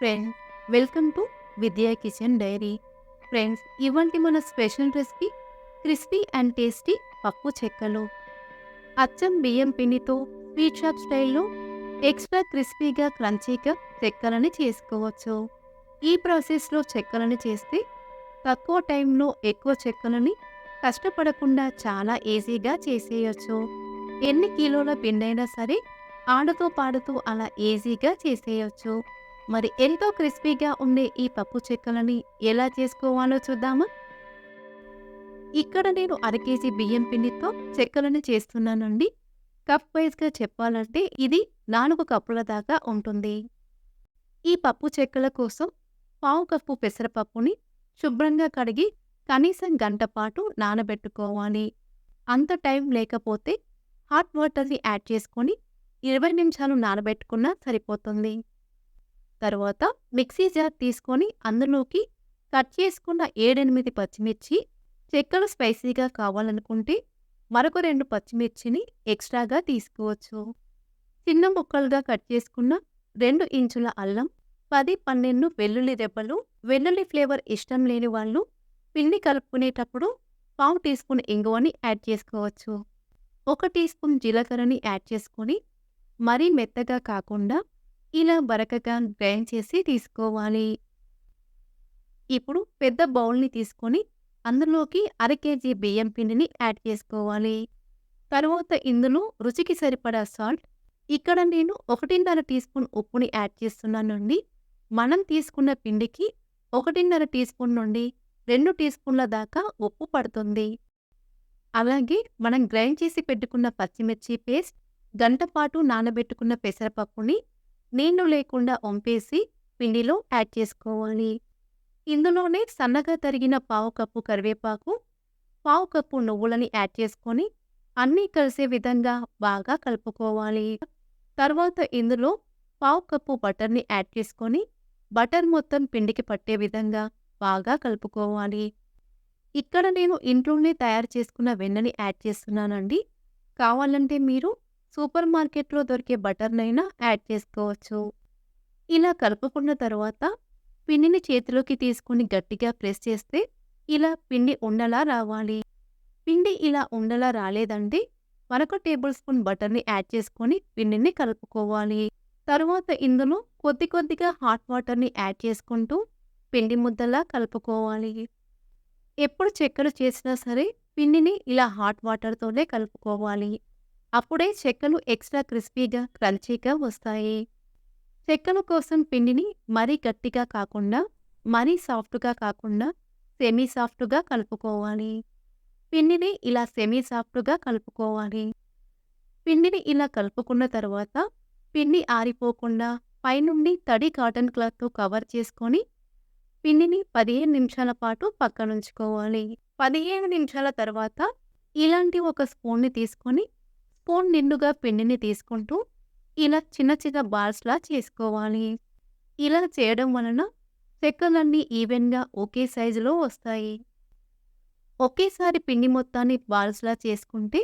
Friends welcome to Vidya kitchen diary friends ఇవంటి మన special recipe crispy and tasty పప్పు చెక్కలు. అచ్చం బియ్యం పిండితో స్వీట్ షాప్ స్టైల్లో ఎక్స్ట్రా క్రిస్పీగా క్రంచీగా చెక్కలని చేసుకోవచ్చు. ఈ ప్రాసెస్లో చెక్కలని చేస్తే తక్కువ టైంలో ఎక్కువ చెక్కలని కష్టపడకుండా చాలా ఈజీగా చేసేయచ్చు. ఎన్ని కిలోల పిండైనా సరే ఆడుతూ పాడుతూ అలా ఈజీగా చేసేయచ్చు. మరి ఎంతో క్రిస్పీగా ఉండే ఈ పప్పు చెక్కలని ఎలా చేసుకోవాలో చూద్దామా? ఇక్కడ నేను అరకేజీ బియ్యం పిండితో చెక్కలను చేస్తున్నానండి. కప్ వైజ్గా చెప్పాలంటే ఇది నాలుగు కప్పుల దాకా ఉంటుంది. ఈ పప్పు చెక్కల కోసం పావు కప్పు పెసరపప్పుని శుభ్రంగా కడిగి కనీసం గంట పాటు నానబెట్టుకోవాలి. అంత టైం లేకపోతే హాట్ వాటర్ని యాడ్ చేసుకొని ఇరవై నిమిషాలు నానబెట్టుకున్నా సరిపోతుంది. తర్వాత మిక్సీ జార్ తీసుకొని అందులోకి కట్ చేసుకున్న ఏడెనిమిది పచ్చిమిర్చి చెక్కలు స్పైసీగా కావాలనుకుంటే మరొక రెండు పచ్చిమిర్చిని ఎక్స్ట్రాగా తీసుకోవచ్చు. చిన్న ముక్కలుగా కట్ చేసుకున్న రెండు ఇంచుల అల్లం పది పన్నెండు వెల్లుల్లి రెబ్బలు వెల్లుల్లి ఫ్లేవర్ ఇష్టం లేని వాళ్ళు పిండి కలుపుకునేటప్పుడు పావు టీ స్పూన్ ఇంగువని యాడ్ చేసుకోవచ్చు. ఒక టీ స్పూన్ జీలకర్రని యాడ్ చేసుకొని మరీ మెత్తగా కాకుండా ఇలా బరకగా గ్రైండ్ చేసి తీసుకోవాలి. ఇప్పుడు పెద్ద బౌల్ని తీసుకొని అందులోకి అర కేజీ బియ్యం పిండిని యాడ్ చేసుకోవాలి. తరువాత ఇందులో రుచికి సరిపడా సాల్ట్ ఇక్కడ నేను ఒకటిన్నర టీ స్పూన్ ఉప్పుని యాడ్ చేస్తున్నానండి. మనం తీసుకున్న పిండికి ఒకటిన్నర టీ స్పూన్ నుండి రెండు టీ స్పూన్ల దాకా ఉప్పు పడుతుంది. అలాగే మనం గ్రైండ్ చేసి పెట్టుకున్న పచ్చిమిర్చి పేస్ట్ గంట పాటు నానబెట్టుకున్న పెసరపప్పుని నీళ్ళు లేకుండా వంపేసి పిండిలో యాడ్ చేసుకోవాలి. ఇందులోనే సన్నగా తరిగిన పావు కప్పు కరివేపాకు పావు కప్పు నువ్వులని యాడ్ చేసుకొని అన్నీ కలిసే విధంగా బాగా కలుపుకోవాలి. తర్వాత ఇందులో పావు కప్పు బటర్ని యాడ్ చేసుకొని బటర్ మొత్తం పిండికి పట్టే విధంగా బాగా కలుపుకోవాలి. ఇక్కడ నేను ఇంట్లోనే తయారు చేసుకున్న వెన్నని యాడ్ చేస్తున్నానండి. కావాలంటే మీరు సూపర్ మార్కెట్లో దొరికే బటర్నైనా యాడ్ చేసుకోవచ్చు. ఇలా కలుపుకున్న తర్వాత పిండిని చేతిలోకి తీసుకుని గట్టిగా ప్రెస్ చేస్తే ఇలా పిండి ఉండలా రావాలి. పిండి ఇలా ఉండలా రాలేదంటే మరొక టేబుల్ స్పూన్ బటర్ని యాడ్ చేసుకొని పిండిని కలుపుకోవాలి. తరువాత ఇందులో కొద్ది కొద్దిగా హాట్ వాటర్ని యాడ్ చేసుకుంటూ పిండి ముద్దలా కలుపుకోవాలి. ఎప్పుడు చెక్కలు చేసినా సరే పిండిని ఇలా హాట్ వాటర్తోనే కలుపుకోవాలి. అప్పుడే చెక్కలు ఎక్స్ట్రా క్రిస్పీగా క్రంచీగా వస్తాయి. చెక్కల కోసం పిండిని మరీ గట్టిగా కాకుండా మరీ సాఫ్ట్గా కాకుండా సెమీ సాఫ్ట్గా కలుపుకోవాలి. పిండిని ఇలా సెమీ సాఫ్ట్గా కలుపుకోవాలి. పిండిని ఇలా కలుపుకున్న తర్వాత పిండి ఆరిపోకుండా పైనుండి తడి కాటన్ క్లాత్తో కవర్ చేసుకొని పిండిని పదిహేను నిమిషాల పాటు పక్కనుంచుకోవాలి. పదిహేను నిమిషాల తర్వాత ఇలాంటి ఒక స్పూన్ని తీసుకొని స్పూన్ నిండుగా పిండిని తీసుకుంటూ ఇలా చిన్న చిన్న బాల్స్లా చేసుకోవాలి. ఇలా చేయడం వలన చెక్కలన్నీ ఈవెన్గా ఒకే సైజులో వస్తాయి. ఒకేసారి పిండి మొత్తాన్ని బాల్స్లా చేసుకుంటే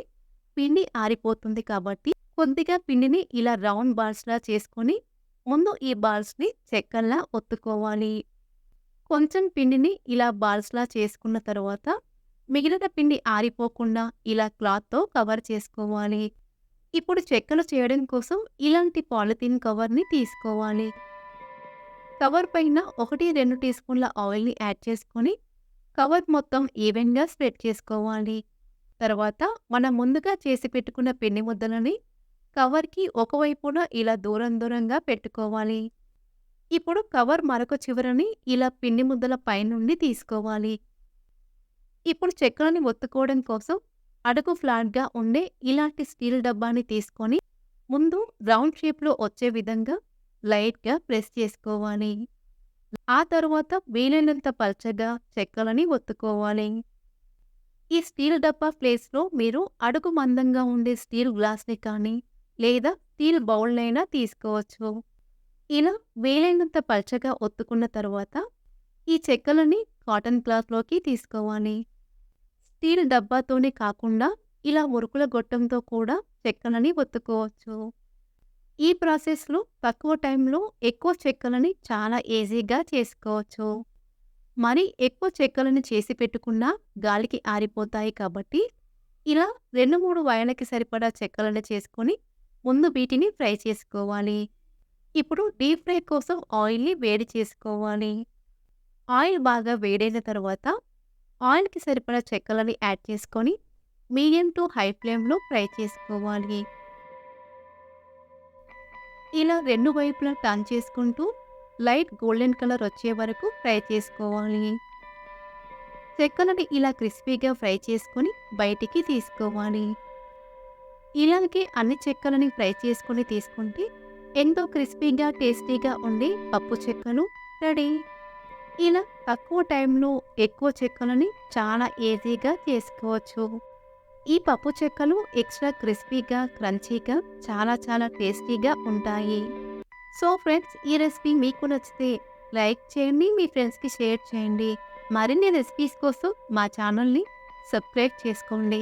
పిండి ఆరిపోతుంది కాబట్టి కొద్దిగా పిండిని ఇలా రౌండ్ బాల్స్లా చేసుకొని ముందు ఈ బాల్స్ని చెక్కల్లా ఒత్తుకోవాలి. కొంచెం పిండిని ఇలా బాల్స్లా చేసుకున్న తర్వాత మిగిలిన పిండి ఆరిపోకుండా ఇలా క్లాత్తో కవర్ చేసుకోవాలి. ఇప్పుడు చెక్కలు చేయడం కోసం ఇలాంటి పాలిథిన్ కవర్ని తీసుకోవాలి. కవర్ పైన ఒకటి రెండు టీ స్పూన్ల ఆయిల్ని యాడ్ చేసుకొని కవర్ మొత్తం ఈవెన్గా స్ప్రెడ్ చేసుకోవాలి. తర్వాత మనం ముందుగా చేసి పెట్టుకున్న పిండి ముద్దలని కవర్కి ఒకవైపున ఇలా దూరం దూరంగా పెట్టుకోవాలి. ఇప్పుడు కవర్ మరొక చివరని ఇలా పిండి ముద్దల పైనుండి తీసుకోవాలి. ఇప్పుడు చెక్కలని ఒత్తుకోవడం కోసం అడుగు ఫ్లాట్గా ఉండే ఇలాంటి స్టీల్ డబ్బాని తీసుకొని ముందు రౌండ్ షేప్లో వచ్చే విధంగా లైట్గా ప్రెస్ చేసుకోవాలి. ఆ తర్వాత వీలైనంత పల్చగా చెక్కలని ఒత్తుకోవాలి. ఈ స్టీల్ డబ్బా ప్లేస్లో మీరు అడుగు మందంగా ఉండే స్టీల్ గ్లాస్ని కానీ లేదా స్టీల్ బౌల్నైనా తీసుకోవచ్చు. ఇలా వీలైనంత పల్చగా ఒత్తుకున్న తర్వాత ఈ చెక్కలని కాటన్ క్లాత్లోకి తీసుకోవాలి. స్టీల్ డబ్బాతోనే కాకుండా ఇలా మురుకుల గొట్టంతో కూడా చెక్కలని ఒత్తుకోవచ్చు ఈ ప్రాసెస్‌లో తక్కువ టైంలో ఎక్కువ చెక్కలని చాలా ఈజీగా చేసుకోవచ్చు. మరి ఎక్కువ చెక్కలను చేసి పెట్టుకున్నా గాలికి ఆరిపోతాయి కాబట్టి, ఇలా 2, 3 వాయిలకి సరిపడా చెక్కలను చేసుకొని, ముందు వీటిని ఫ్రై చేసుకోవాలి. ఇప్పుడు డీప్ ఫ్రై కోసం ఆయిల్‌ని వేడి చేసుకోవాలి. ఆయిల్ బాగా వేడైన తర్వాత, ఆయిల్‌కి సరిపడా చెక్కలని యాడ్ చేసుకొని, మీడియం టు హై ఫ్లేమ్‌లో ఫ్రై చేసుకోవాలి. ఇలా రెండు వైపులా టర్న్ చేసుకుంటూ, లైట్ గోల్డెన్ కలర్ వచ్చే వరకు ఫ్రై చేసుకోవాలి. చెక్కలని ఇలా క్రిస్పీగా ఫ్రై చేసుకొని బయటికి తీసుకోవాలి. ఇలాగే అన్ని చెక్కలని ఫ్రై చేసుకొని తీసుకుంటే, ఎంతో క్రిస్పీగా, టేస్టీగా ఉండే పప్పు చెక్కలు రెడీ. ఇలా తక్కువ టైంలో ఎక్కువ చెక్కలని చాలా ఈజీగా చేసుకోవచ్చు. ఈ పప్పు చెక్కలు ఎక్స్ట్రా క్రిస్పీగా, క్రంచీగా చాలా చాలా టేస్టీగా ఉంటాయి. సో ఫ్రెండ్స్ ఈ రెసిపీ మీకు నచ్చితే లైక్ చేయండి. మీ ఫ్రెండ్స్‌కి షేర్ చేయండి. మరిన్ని రెసిపీస్ కోసం మా ఛానల్‌ని సబ్స్క్రైబ్ చేసుకోండి.